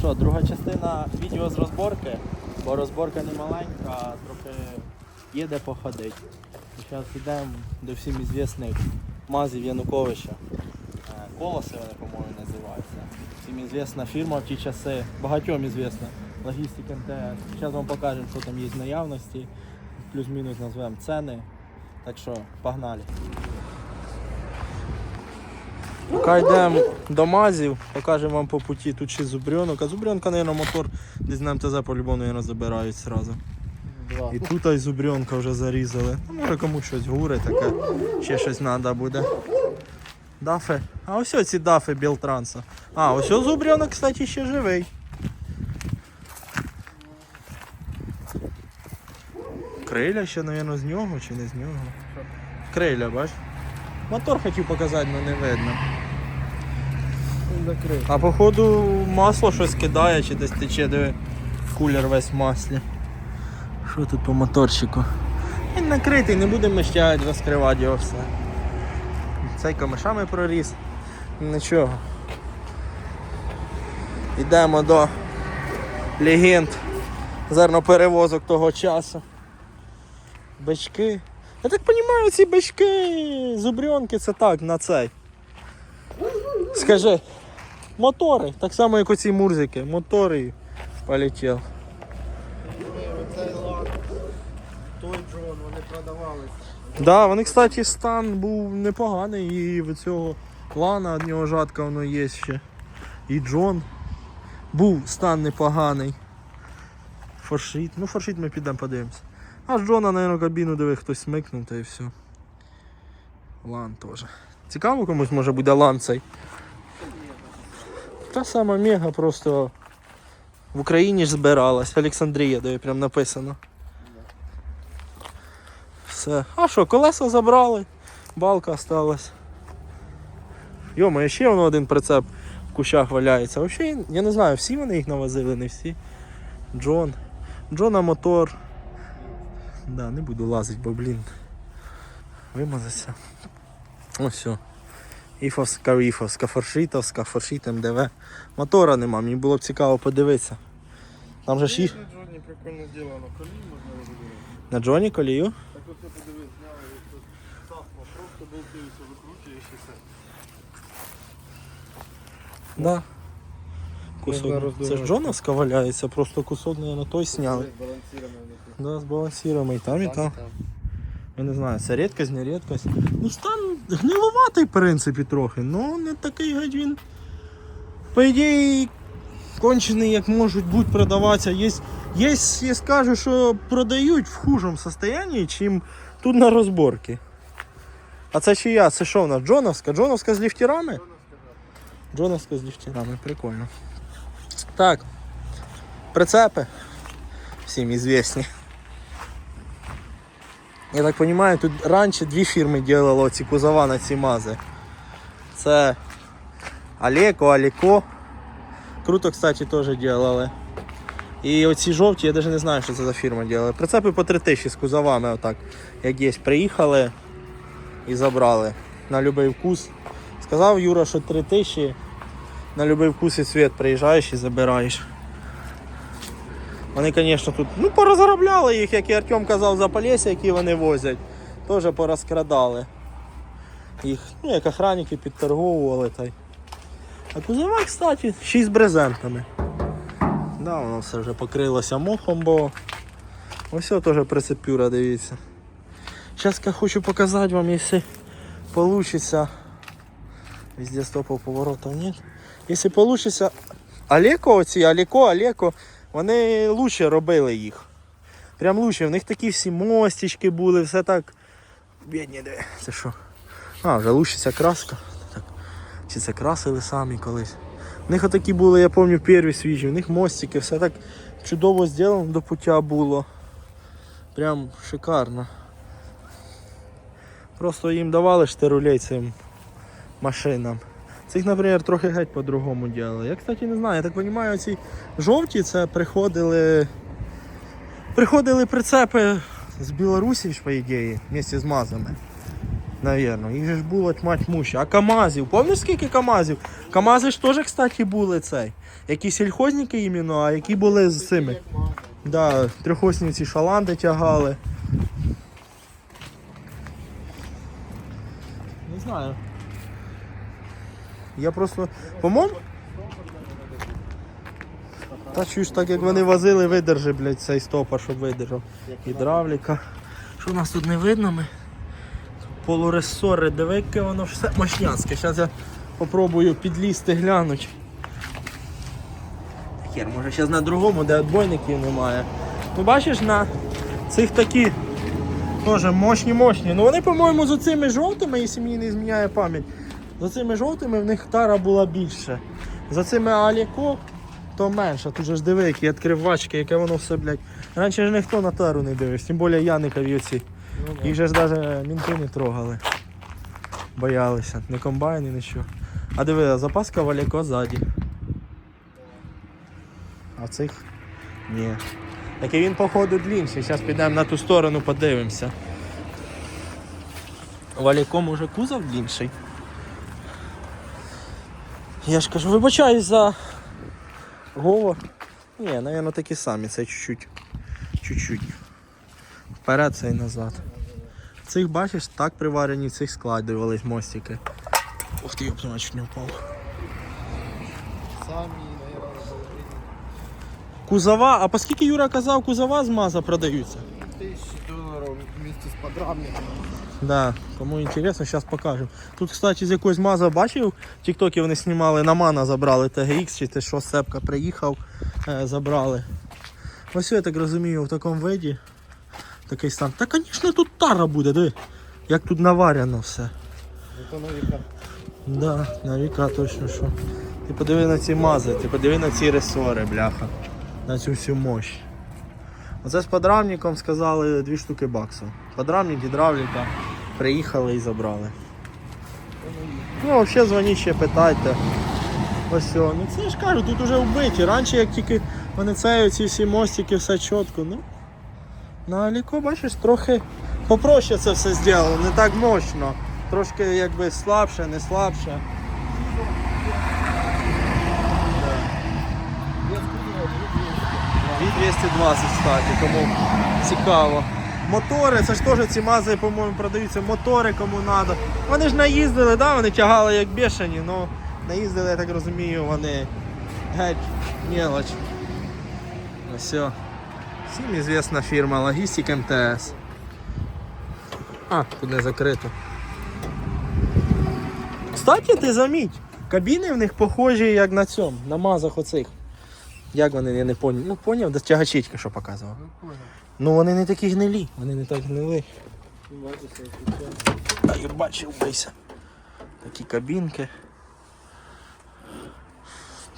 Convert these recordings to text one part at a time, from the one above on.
що, друга частина відео з розборки, бо розборка не маленька, а трохи є де походити. Зараз йдемо до всім ізвісних мазів Януковича. Е, Колоси вони, по-моєму, називаються. Всім ізвісна фірма в ті часи, багатьом ізвісна. Логістик МТС. Зараз вам покажемо, що там є в наявності. Плюс-мінус назвемо ціни. Так що, погнали. Поки йдемо до мазів, покажемо вам по путі тут ще зубрьонок. А зубрьонка, мабуть, мотор десь на МТЗ по-любому забирають одразу. І тут ай зубрьонка вже зарізали. Ну, може комусь щось гуре таке, ще щось треба буде. Дафи. А ось ці дафи Білтранса. А, ось зубрьонок, кстати, ще живий. Криля ще, мабуть, з нього чи не з нього. Криля, бач? Мотор хотів показати, але не видно. Закрив. А походу масло щось кидає чи десь тече, де кулер весь в маслі. Що тут по моторчику? Він накритий, не будемо ще розкривати його все. Цей камешами проріс. Нічого. Йдемо до легенд зерноперевозок того часу. Бички. Я так розумію, ці бички, зубрьонки це так, на цей. Скажи, мотори, так само як оці мурзики, мотори полетів. Оцей лак, той Джон, вони продавались. Да, вони, кстати, стан був непоганий, і в цього лана від нього жатка воно є ще. І Джон. Був стан непоганий. Форшит. Ну форшит ми підемо подивимося. А з Джона, мабуть, кабіну диви, хтось смикнув та і все. Лан теж. Цікаво комусь може буде лан цей. Та сама мега просто в Україні ж збиралась. Олександрія, де прям написано. Все. А що, колеса забрали, балка осталась. Йома, ще воно один прицеп в кущах валяється. Взагалі, я не знаю, всі вони їх навозили, не всі. Джон. Джона мотор. Да, не буду лазити, бо блін. Вимазався. Ось все. Іфовська, іфовська, форшитовська, форшит МДВ. Мотора нема, мені було б цікаво подивитися. Там же ж їх На Джоні прикольно зроблено, колії можна розбирати. на Джоні колію. Так я подивись, зняли тут сахма, просто болти викручуєш і все. Да. Кусок. Це ж Джоновська валяється, просто кусок на той сняли. Да, збалансуємо і там, і там. Я не знаю, це рідкость, не рідкость. Ну стан гнилуватий, в принципі, трохи, ну не такий геть він. По ідеї, кончений, як можуть бути продаватися. Є, є, я скажу, що продають в хужому стані, чим тут на розборки. А це чия? Це що в нас? Джоновська? Джоновська з ліфтерами? Джоновська з ліфтерами, прикольно. Так. Прицепи. Всім известні. Я так розумію, тут раніше дві фірми робили ці кузова на ці мази. Це Алеко, Аліко. Круто, кстати, теж робили. І оці жовті, я навіть не знаю, що це за фірма робила. Прицепи по 3000 з кузовами, отак, як є. Приїхали і забрали на будь-який вкус. Сказав Юра, що 3000 на будь-який вкус і цвіт приїжджаєш і забираєш. Вони, звісно, тут ну, порозробляли їх, як і Артем казав, за Полісся, які вони возять. Теж порозкрадали. Їх, ну, як охранники підторговували. Та й. А кузова, кстати, ще й з брезентами. Да, воно все вже покрилося мохом, бо ось теж прицепюра, дивіться. Зараз я хочу показати вам, якщо вийде. Везде стопов поворотов нет. Якщо вийде. Алеко оці, Алеко, Алеко, вони лучше робили їх. Прям лучше. В них такі всі мостички були, все так. Бідні, диви. Це що? А, вже лучиться краска. Так. Чи це красили самі колись. В них отакі були, я пам'ятаю, перві свіжі, в них мостики, все так чудово зроблено до пуття було. Прям шикарно. Просто їм давали штирулей цим машинам. Цих, наприклад, трохи геть по-другому діяли. Я, кстати, не знаю, я так розумію, ці жовті це приходили. Приходили прицепи з Білорусі, ж, по ідеї, вместе з мазами. Навірно, їх же ж було тьма тьмуща. А КАМАЗів, пам'ятаєш скільки КАМАЗів? КАМАЗи ж теж, кстати, були цей. Які сільхозники іменно, а які були з цими. Да, трьохосні шаланди тягали. Не знаю. Я просто. По-моєму. Та чуєш, так як вони возили, видержи, блядь, цей стопор, щоб видержав. Гідравліка. Що у нас тут не видно ми? Полуресори, диви, воно все мощняцьке. Зараз я попробую підлізти, глянуть. Хер, може зараз на другому, де отбойників немає. Ну бачиш, на цих такі теж мощні мощні. Ну вони, по-моєму, з оцими жовтими, якщо мені не зміняє пам'ять, з оцими жовтими в них тара була більше. За цими Аліко то менше. Тут же ж диви, які відкривачки, яке воно все, блядь. Раніше ж ніхто на тару не дивився, тим більше Яникові оці. Їх же ж навіть мінти не трогали. Боялися. Не комбайни, нічого. А диви, запаска в Аліко ззаді. А цих ні. Так і він, походу, длінший. Зараз підемо на ту сторону, подивимося. Валіком уже кузов длінший. Я ж кажу, вибачаюсь за говор. Ні, напевно, такі самі, це чуть-чуть. Чуть-чуть. Вперед це і назад. Цих бачиш, так приварені, в цих складувались мостики. Ух ти, я чуть не впав. Самі. Кузова, а по скільки Юра казав, кузова з МАЗа продаються? Тисячі доларів вместе з подрамником. Да, кому інтересно, зараз покажемо. Тут, кстати, з якогось маза бачив, в Тіктокі вони знімали, на мана забрали TGX, чи те, що Сепка приїхав, е, забрали. Ось я так розумію, в такому виді. Такий стан. Та, звісно, тут тара буде, диви. Як тут наварено все. Це на віка. Да, на віка точно що. Ти подиви на ці мази, ти подиви на ці ресори, бляха. На цю всю мощь. Оце з подрамником сказали дві штуки баксів. Подрамник, гідравліка. Приїхали і забрали. Ну, взагалі дзвоніть ще питайте. Ось все. Ну це я ж кажу, тут вже вбиті. Раніше як тільки вони це ці всі мостики, все чітко. Ну, на Аліко, бачиш, трохи попроще це все зробили, не так мощно. Трошки якби слабше, не слабше. Від 220, кстати, кому цікаво. Мотори, це ж теж ці мази, по-моєму, продаються. Мотори кому треба. Вони ж наїздили, да? вони тягали як бешені, але наїздили, я так розумію, вони геть мелоч. Ну все. Всім известна фірма Логістик МТС. А, тут не закрито. Кстати, ти заміть, кабіни в них похожі як на цьому, на мазах оцих. Як вони, я не поняв. Ну поняв, до тягачичка, що показував. Ну. Вони не такі гнилі, вони не так гнили. Та я бачив бися. Такі кабінки.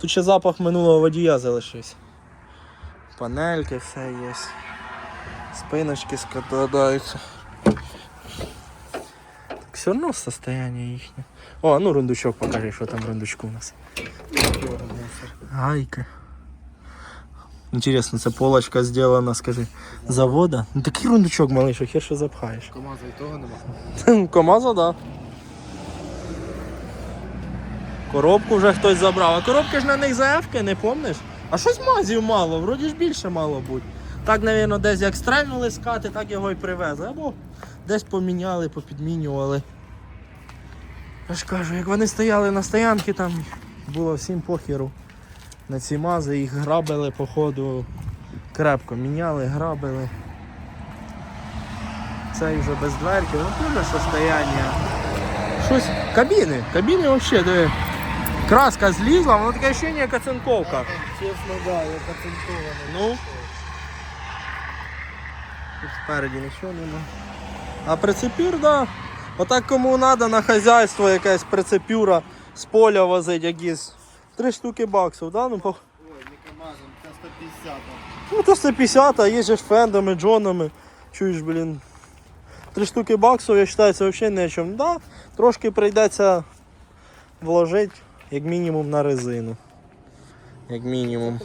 Тут ще запах минулого водія залишився. Панельки, все є. Спиночки складаються. Так все одно состояние їхнє. О, ну рундучок покажи, що там рундучку у нас. Гайки. Интересно, це полочка сделана, скажи, завода? Ну такий рундучок малий, що хер що запхаєш. Комаза і того нема. Комаза, да. Коробку вже хтось забрав. А коробки ж на них заявки, не помниш? А щось мазів мало, вроді ж більше мало бути. Так, напевно, десь як стрельнули з кати, так його і привезли. Або десь поміняли, попідмінювали. Я ж кажу, як вони стояли на стоянці, там було всім похеру. На ці мази їх грабили, походу, крепко міняли, грабили. Цей вже без дверки, ну теж состояння. Щось. Кабіни. Кабіни взагалі, диви. Краска злізла, воно таке ощущення, як оцинковка. Чесно, да, як оцинковано. Ну. Тут спереді нічого нема. А прицепюр, да. Отак кому треба на хазяйство якесь прицепюра з поля возить, якісь. Три штуки баксів, да? Ну, по... Ой, не Камазом, це 150. Ну то 150, а є же фендами, джонами. Чуєш, блін. Три штуки баксів, я вважаю, це взагалі не о. Да, трошки прийдеться вложити, як мінімум, на резину. Як мінімум.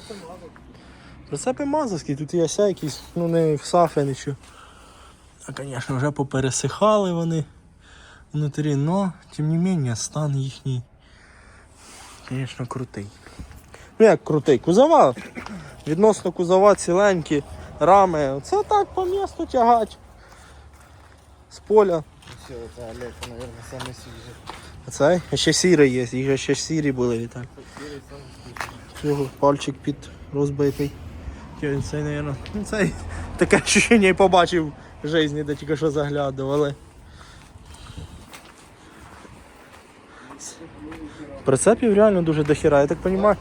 Прицепи мазовські, тут є ся якісь, ну не в сафи нічого. А звісно, вже попересихали вони. внутрі, но, тим не менее, стан їхній, звісно, крутий. Ну як крутий? Кузова. Відносно кузова ціленькі, рами. Це так по місту тягать. З поля. Все, это Олег, наверное, самый свежий. А цей? А ще сірий є, їх же ще сірі були, Віталь. Первый самый свежий. Цього пальчик під розбитий. Що він цей, наверное, ну цей таке ощущення і побачив в житті, де тільки що заглядували. Прицепів реально дуже дохіра, я так розумію.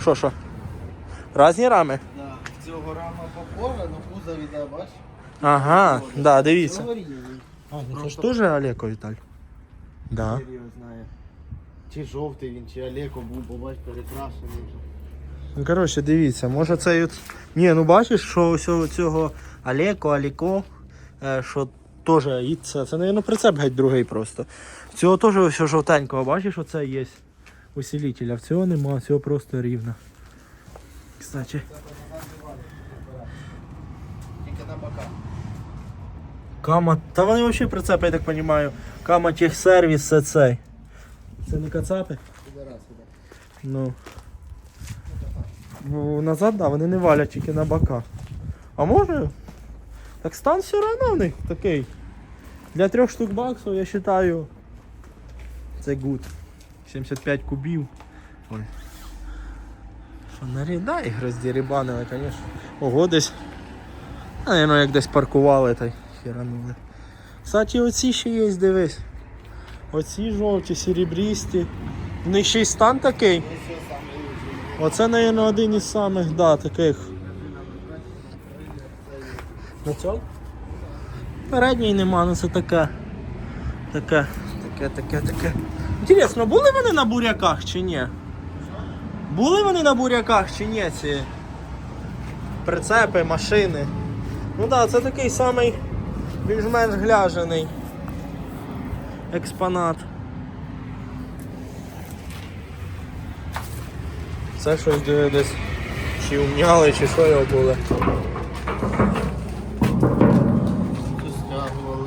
Що, що? Разні рами? Да. Цього рама похожа, но кузов іде, бач? Ага, да, дивіться. А, ну це ж теж Олеко, Віталь. Да. Чи жовтий він, чи Олеко був, побач, перекрашений вже. Ну, коротше, дивіться, може от. Ні, ну бачиш, що ось цього Алеко, Аліко, е, що теж і це, це, мабуть, прицеп геть другий просто. Цього теж ось жовтенького, бачиш, оце є усилитель, а в цього нема, цього просто рівно. Кстати. Тільки на бока. Кама. Та вони взагалі прицепи, я так розумію. Кама техсервіс це цей. Це не кацапи? Ну. Ну, назад, да, вони не валять тільки на бока. А може? Так стан все одно в них такий. Для трьох штук баксів, я вважаю. Це гуд. 75 кубів. Ой. Фонарі, да, їх роздірібанили, звісно. Ого, десь. А, Наверно, як десь паркували та й херанули. Кстати, оці ще є, дивись. Оці жовті, серебрісті. В них ще й стан такий. Оце, мабуть, один із самих, да, таких. На? Передній нема, ну це таке. Таке, таке, таке, таке. Інтересно, були вони на буряках чи ні? Були вони на буряках чи ні ці прицепи, машини? Ну так, да, це такий самий більш-менш гляжений експонат. Це щось десь чи умняли, чи що його були.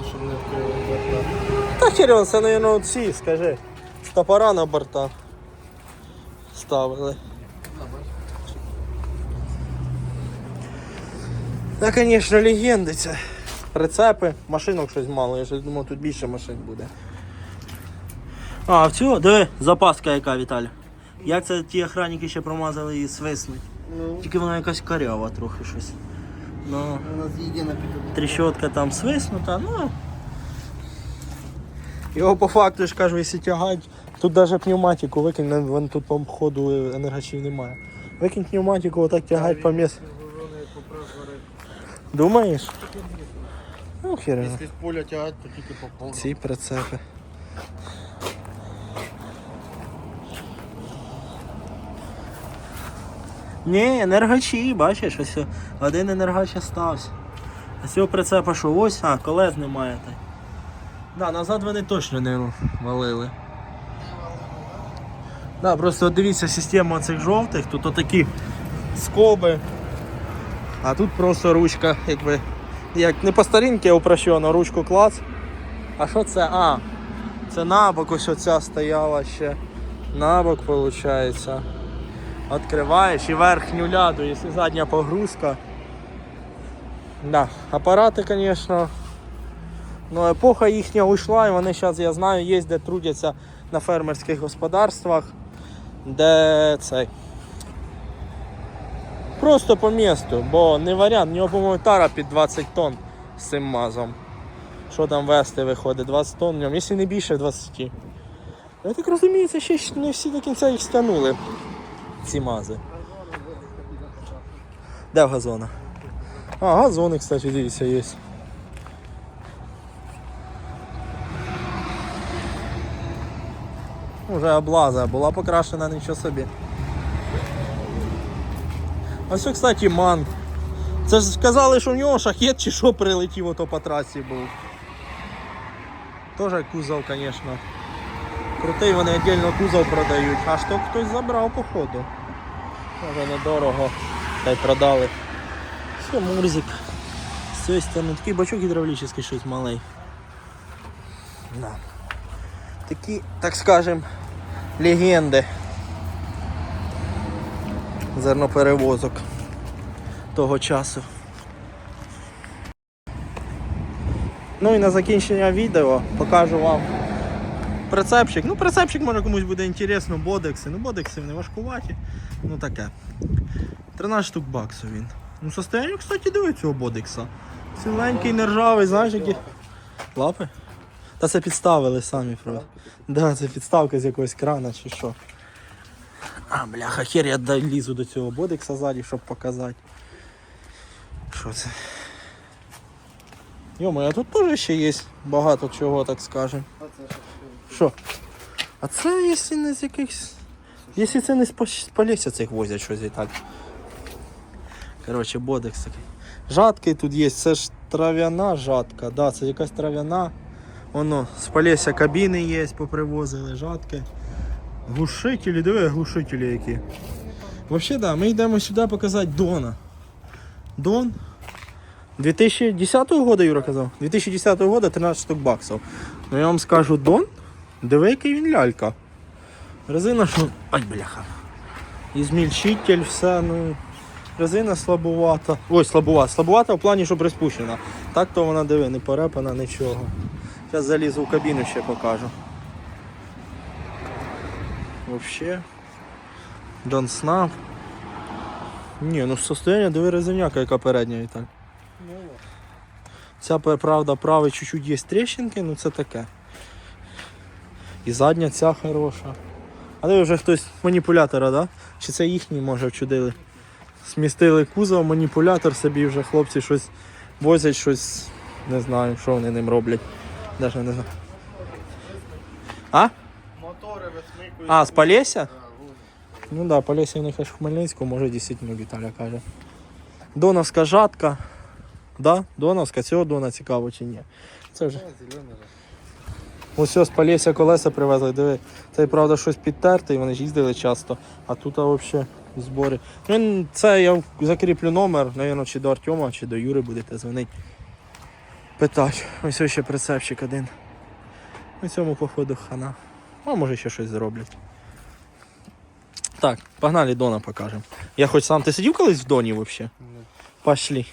Щоб не вкрили борта. Та херен, це, мабуть, ці, скажи. Стопора на борта ставили. Та, звісно, легенди це. Прицепи, машинок щось мало, я ж думав, тут більше машин буде. А, в цього, диви, запаска яка, Віталя. Як це ті охранники ще промазали її свиснуть. Ну, Тільки вона якась карява трохи щось. Ну, вона з'їде на піду. тріщотка там свиснута, ну. Його по факту ж кажу, якщо тягать, тут навіть пневматику викинь, вон тут по ходу енергачів немає. Викинь пневматику, отак тягать по місцю. Думаєш? Ну, хіра. Якщо з поля тягати, то тільки по повну. Ці прицепи. Ні, енергачі, бачиш, ось один енергач остався. А цього прицепа що ось, а, колес немає. Та. й. Да, назад вони точно не валили. Да, просто от дивіться система цих жовтих, тут отакі скоби. А тут просто ручка, якби, як не по старінки упрощено, ручку клац. А що це? А, це набок, ось оця стояла ще. Набок, виходить. Відкриваєш і верхню ляду, якщо задня погрузка. Да, апарати, звісно. Ну, епоха їхня уйшла, і вони зараз, я знаю, є де трудяться на фермерських господарствах, де цей. Просто по місту, бо не варіант, в нього, по-моєму, тара під 20 тонн з цим мазом. Що там вести виходить? 20 тонн в ньому, якщо не більше 20. Я так розумію, це ще не всі до кінця їх стягнули. Ці мази. Де в газонах? А, газони, кстати, дивіться, є. Уже облаза, була покрашена нічого собі. Ось, кстати, ман. Це ж сказали, що в нього шахет чи що прилетів ото по трасі був. Тоже кузов, звісно. Крутий, вони віддільно кузов продають. А що хтось забрав, походу. Може недорого. Та й продали. Все, Мурзик. З цієї сторони такий бачок гідравлічний щось малий. Да. Такі, так скажем, легенди зерноперевозок того часу. Ну і на закінчення відео покажу вам прицепчик. Ну, прицепчик може комусь буде інтересно, бодекси. Ну, бодекси не важкуваті. Ну таке. 13 штук баксів він. Ну, состояння, кстати, диви цього бодекса. Ціленький, нержавий, знаєш, які. Лапи? Та це підставили самі просто. Да, це підставка з якогось крана чи що. А, бляха, хер я долізу до цього бодекса ззаді, щоб показати. Що це? Йомо, а тут теж ще є багато чого, так скажем. Що? А це якщо не з якихось. Якщо це не з Полісся цих возять щось і так. Коротше, бодекс такий. Жатки тут є, це ж трав'яна жатка, да, це якась трав'яна. Воно, з Полісся кабіни є, попривозили жатки. Глушителі, диви, глушителі які. Взагалі, да, ми йдемо сюди показати Дона. Дон 2010 года, Юра казав? 2010 года 13 штук баксів. Ну я вам скажу Дон, диви, який він лялька. Резина, що. Ай, бляха. І змільчитель, все, ну. Резина слабувата. Ой, слабувата. Слабувата в плані, що приспущена. Так то вона диви, не порепана, нічого. Зараз залізу в кабіну ще покажу. Вообще. Донсна. Ні, ну состояние диви резиняка, яка передня і так. Ну, Ця, правда, правий чуть-чуть є тріщинки, ну це таке. І задня ця хороша. А де вже хтось маніпулятора, да? Чи це їхній, може, вчудили? Смістили кузов, маніпулятор собі вже хлопці щось возять, щось не знаю, що вони ним роблять. Даже не знаю. А? Мотори висмикують. А, з вон. Ну да, Полісся в них аж в Хмельницькому, може дійсно Віталя каже. Доновська жатка. Да? Доновська, цього Дона цікаво чи ні. Це вже. А. Ось ось з Полісся колеса привезли, диви. Це правда щось підтерте, і вони ж їздили часто. А тут взагалі збори. Ну, це я закріплю номер, навіть чи до Артема, чи до Юри будете дзвонити. Питати. Ось ось ще прицепчик один. На цьому походу хана. А може ще щось зроблять. Так, погнали Дона покажемо. Я хоч сам. Ти сидів колись в Доні взагалі? Пошли.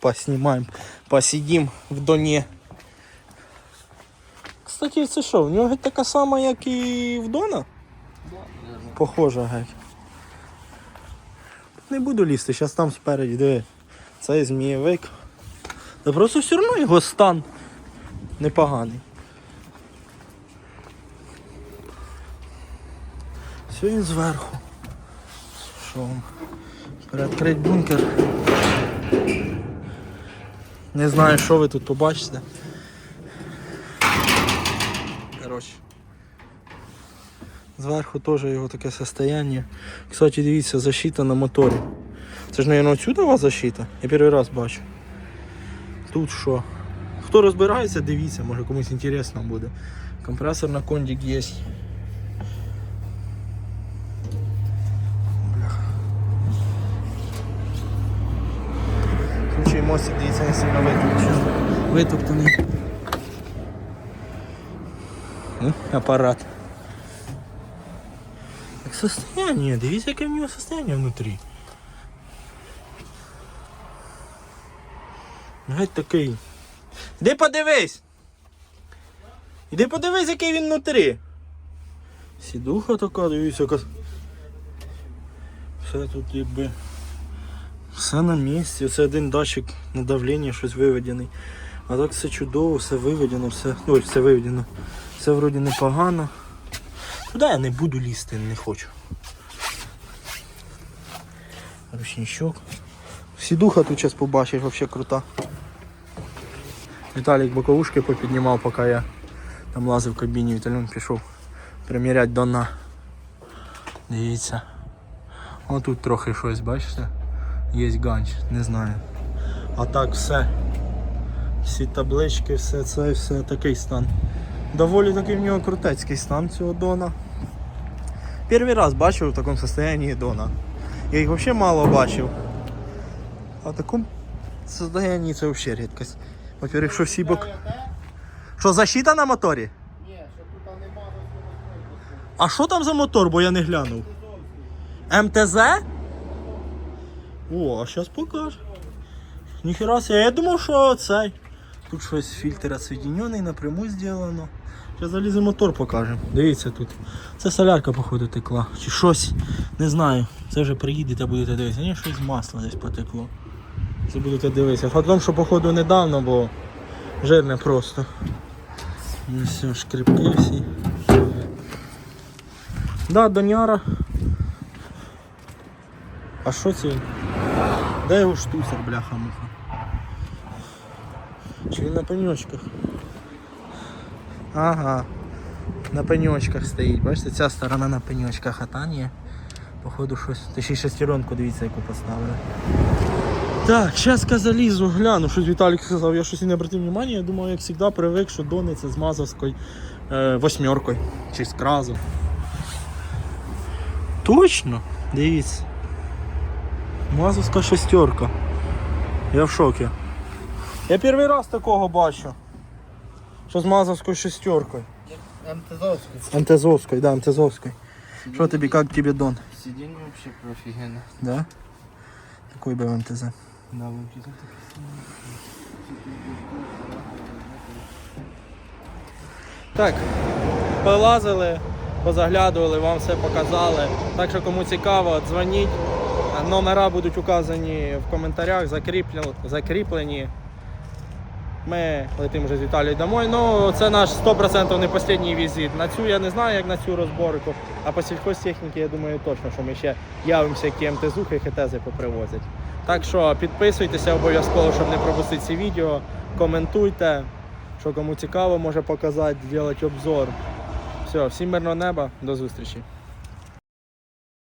Поснимаем. Посидим в Доне. Кстати, це що, в нього геть така сама, як і в Дона? Похожа геть. Не буду лізти, зараз там спереді, диви. Цей змієвик. Та просто все одно його стан непоганий. Все він зверху. Що вам? Бункер. Не знаю, що ви тут побачите. Коротше. Зверху теж його таке состояние. Кстати, дивіться, защита на моторі. Це ж, мабуть, отсюда у вас защита? Я перший раз бачу. Тут що? Хто розбирається, дивіться, може комусь інтересно буде. Компресор на кондик є. Бляха. Ключий мостик, дивіться, не сильно витоптаний. Ну, апарат. Так состояние, дивіться, яке в нього состояние внутрі. Геть такий. Іди подивись! Іди подивись, який він внутрі. Сідуха така, дивіться, яка. Все тут якби. Все на місці, це один датчик на давлення, щось виведений. А так все чудово, все виведено, все. Ой, все виведено. Все вроді непогано. Туди я не буду лізти, не хочу. Ручничок. Сідуха тут зараз побачиш, взагалі крута. Віталік боковушки попіднімав, поки я там лазив в кабіні, Віталін пішов приміряти до дна. Дивіться. О тут трохи щось, бачите? Є ганч, не знаю. А так все. Всі таблички, все це, все такий стан. Доволі такий в нього крутецький стан цього Дона. Перший раз бачив в такому состоянии Дона. Я їх взагалі мало бачив. А в такому состоянии це взагалі рідкость. Во-первых, що всі бок. Що защита на моторі? Ні, що тут А що там за мотор, бо я не глянув? МТЗ? О, а зараз покаже. Ніхера себе, я думав, що цей. Тут щось фільтр відсоединений, напряму зроблено. Зараз заліземо мотор покажемо. Дивіться тут. Це солярка, походу, текла. Чи щось. Не знаю. Це вже приїдете, будете дивитися. Ні, щось масло десь потекло. Це будете дивитися. Факт тому, що походу недавно, бо жирне просто. Ну все, шкрипки всі. Да, Доняра. А що це? Де його штуцер, бляха муха? Чи він на пеньочках? Ага. На пеньочках стоїть. Бачите, ця сторона на пеньочках, а та ні. Походу щось. Ти ще й шестеренку дивіться, яку поставили. Так, зараз залізу, гляну, щось Віталік сказав, я щось не обратив внимання, я думаю, як завжди привик, що Дони це з Мазовською е, восьмеркою чи з кразу. Точно? Дивіться. Мазовська шестерка. Я в шокі. Я перший раз такого бачу. Що з Мазовською шестеркою. МТЗовський. МТЗовською, да, МТЗовською. Що тобі, як тобі Дон? Сидіння вообще профігенно. Да? Такой би МТЗ. Да, вон Так, полазили, позаглядували, вам все показали. Так що кому цікаво, дзвоніть. Номера будуть указані в коментарях, закріплені. Ми летимо вже з Віталією домой. Ну, це наш 100% не останній візит. На цю я не знаю, як на цю розборку. А по сільхозтехніці, я думаю, точно, що ми ще явимося, які МТЗухи хетези попривозять. Так що підписуйтеся обов'язково, щоб не пропустити ці відео. Коментуйте. Що кому цікаво, може показати, зробити обзор. Все, всім мирного неба, до зустрічі.